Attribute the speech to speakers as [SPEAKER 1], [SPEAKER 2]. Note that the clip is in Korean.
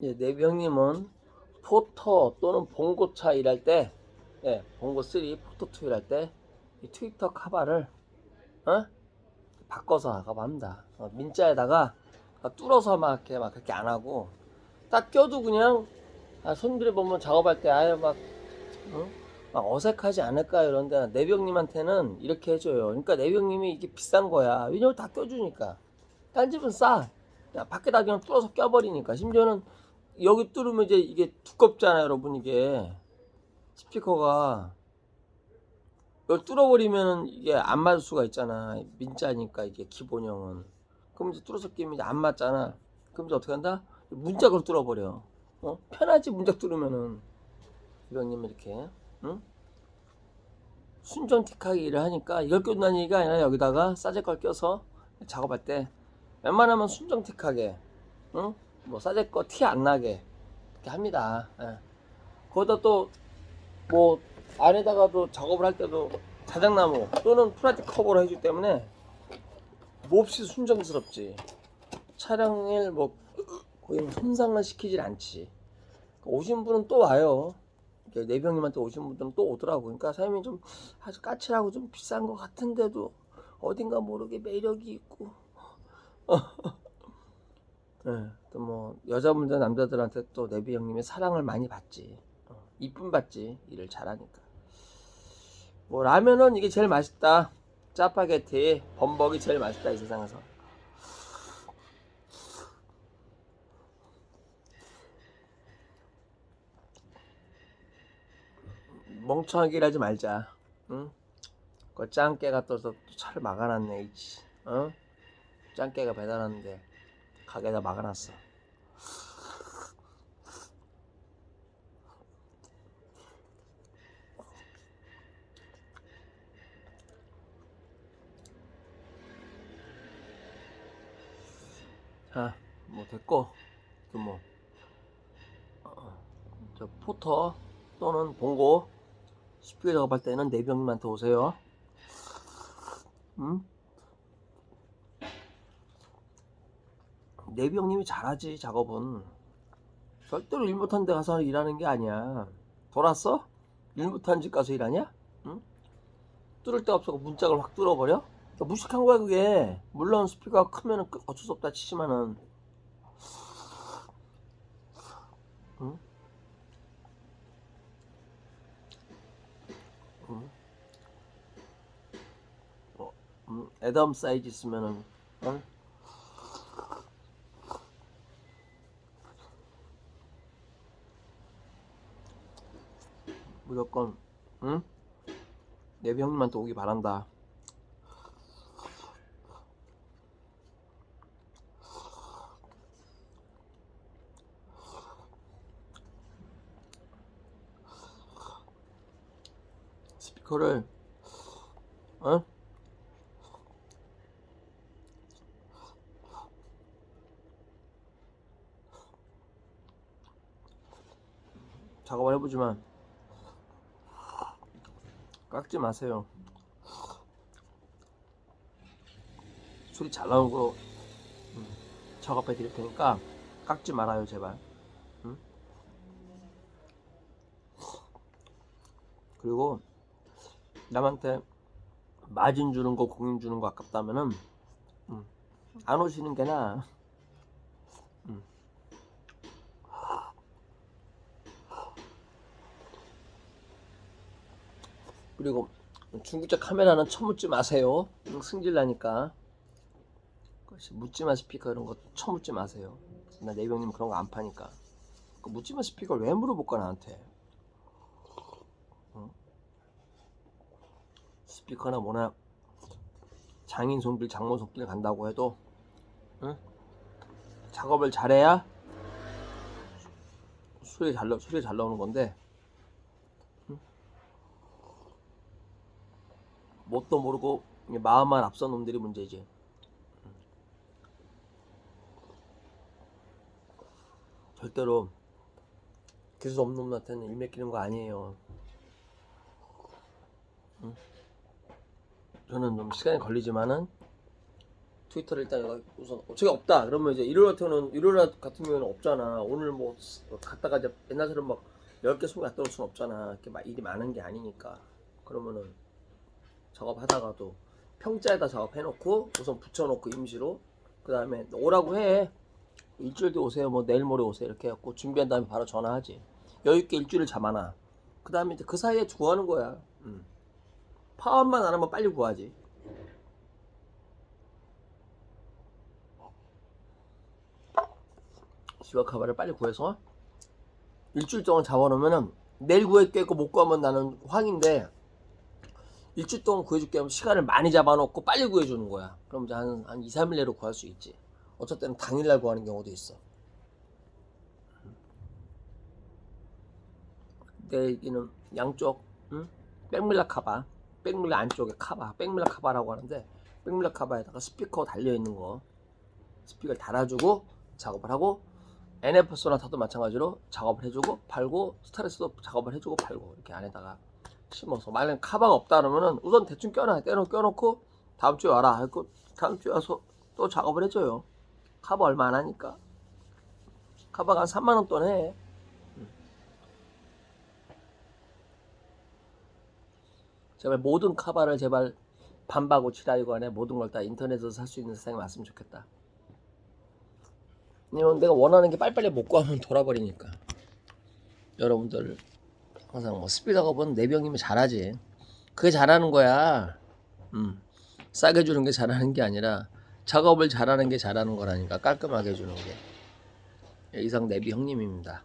[SPEAKER 1] 예, 내병님은 포터 또는 봉고차 일할 때, 예, 봉고 3, 포터 2 일할 때, 이 트위터 카바를, 어? 바꿔서 하고 합니다. 어, 민자에다가 뚫어서 막 이렇게 막 그렇게 안 하고, 딱 껴도 그냥, 아, 손들이 보면 작업할 때 아예 막, 어? 막 어색하지 않을까 이런데 내병님한테는 이렇게 해줘요. 그러니까 내병님이 이게 비싼 거야. 왜냐면 다 껴주니까. 딴 집은 싸. 야, 밖에다 그냥 뚫어서 껴버리니까. 심지어는 여기 뚫으면 이제 이게 두껍잖아요, 여러분 이게 스피커가 이걸 뚫어버리면 이게 안 맞을 수가 있잖아. 민자니까 이게 기본형은. 그럼 이제 뚫어서 끼면 이제 안 맞잖아. 그럼 이제 어떻게 한다? 문짝으로 뚫어버려. 어? 편하지 문짝 뚫으면은 이병님 이렇게, 응? 순정틱하게 일을 하니까 이걸 껴준다는 얘기가 아니라 여기다가 싸제 걸 껴서 작업할 때 웬만하면 순정틱하게, 응? 뭐 싸제 거티 안 나게 이렇게 합니다. 예. 거기다 또 뭐 안에다가도 작업을 할 때도 자작나무 또는 플라스틱 커버를 해주기 때문에 몹시 순정스럽지. 차량을 뭐 거의 뭐 손상을 시키질 않지. 오신 분은 또 와요. 내병님한테 오신 분들은 또 오더라고. 그러니까 사장님이 좀 아주 까칠하고 좀 비싼 것 같은데도 어딘가 모르게 매력이 있고. 네, 또 뭐 여자분들 남자들한테 또 내비 형님의 사랑을 많이 받지. 어, 이쁨 받지. 일을 잘하니까. 뭐 라면은 이게 제일 맛있다. 짜파게티, 범벅이 제일 맛있다 이 세상에서. 멍청하게 일하지 말자. 응? 그 짱깨가 떠서 또 차를 막아놨네. 이치. 어? 짱깨가 배달하는데 가게에다 막아놨어. 자, 뭐 됐고, 그 뭐 어, 저 포터 또는 봉고 쉽게 작업할 때는 내병님한테 오세요. 음? 내병님이 잘하지 작업은 절대로 일 못한 데 가서 일하는 게 아니야. 돌았어? 일 못한 집 가서 일하냐? 응? 뚫을 데가 없어 문짝을 확 뚫어버려? 그러니까 무식한 거야 그게. 물론 스피커가 크면은 그 어쩔 수 없다 치지만은. 응? 응? 어, 음, 애덤 사이즈 있으면은, 응? 무조건, 응? 내비 형님한테 오기 바란다. 스피커를, 어? 작업을 해보지만 깎지 마세요. 소리 잘 나오는 거 음, 작업해 드릴 테니까 깎지 말아요 제발. 응? 그리고 남한테 마진 주는 거 공인 주는 거 아깝다면은 음, 안 오시는 게 나아. 그리고 중국제 카메라는 처묻지 마세요. 응, 승질 나니까. 묻지마 스피커 이런 거 처묻지 마세요. 나 내병님 그런 거 안 파니까. 그 묻지마 스피커를 왜 물어볼까 나한테? 응? 스피커나 뭐나 장인 손길, 장모 손길 간다고 해도 응? 작업을 잘해야 소리 잘 나, 소리 잘 나오는 건데 뭣도 모르고 마음만 앞선 놈들이 문제지. 절대로 기술 없는 놈한테는 일 맡기는 거 아니에요. 응? 저는 좀 시간이 걸리지만은 트위터를 일단 우선 어차피 없다. 그러면 이제 일요일 같은 경우는 일요일 같은 경우는 없잖아. 오늘 뭐 갔다가 이제 옛날처럼 막 10개 20개 갔다 올 수는 없잖아. 이렇게 막 일이 많은 게 아니니까. 그러면은 작업하다가도 평자에다 작업해놓고 우선 붙여놓고 임시로 그 다음에 오라고 해. 일주일 뒤에 오세요. 뭐 내일 모레 오세요. 이렇게 해갖고 준비한 다음에 바로 전화하지. 여유있게 일주일을 잡아놔. 그 다음에 이제 그 사이에 구하는 거야. 음. 파업만 안 하면 빨리 구하지. 시와 카바를 빨리 구해서 일주일 동안 잡아놓으면은 내일 구할게 못 구하면 나는 황인데 일주일 동안 구해줄게 하면 시간을 많이 잡아놓고 빨리 구해주는 거야. 그럼 이제 한, 한 2, 3일 내로 구할 수 있지. 때는 당일날 구하는 경우도 있어. 내 얘기는 양쪽, 응? 백밀라 카바, 백밀라 안쪽에 카바, 백밀라 카바라고 하는데 백밀라 카바에다가 스피커 달려 있는 거 스피커를 달아주고 작업을 하고 NF 소나타도 마찬가지로 작업을 해주고 팔고 스타레스도 작업을 해주고 팔고 이렇게 안에다가 심어서 만약 카바가 없다 그러면은 우선 대충 껴놔 떼놓 껴놓고 다음 주에 와라 하고 다음 주에 와서 또 작업을 해줘요 카바 얼마 안 하니까 카바가 한 3만 원 돈 해. 제발 모든 카바를 제발 반바고 칠하이관에 모든 걸 다 인터넷에서 살 수 있는 세상이 왔으면 좋겠다. 왜냐면 내가 원하는 게 빨리빨리 못 구하면 돌아버리니까. 여러분들 항상 뭐 스피드 작업은 네 잘하지. 그게 잘하는 거야. 음. 싸게 주는 게 잘하는 게 아니라 작업을 잘하는 게 잘하는 거라니까 깔끔하게 해주는 게. 이상 내비 형님입니다.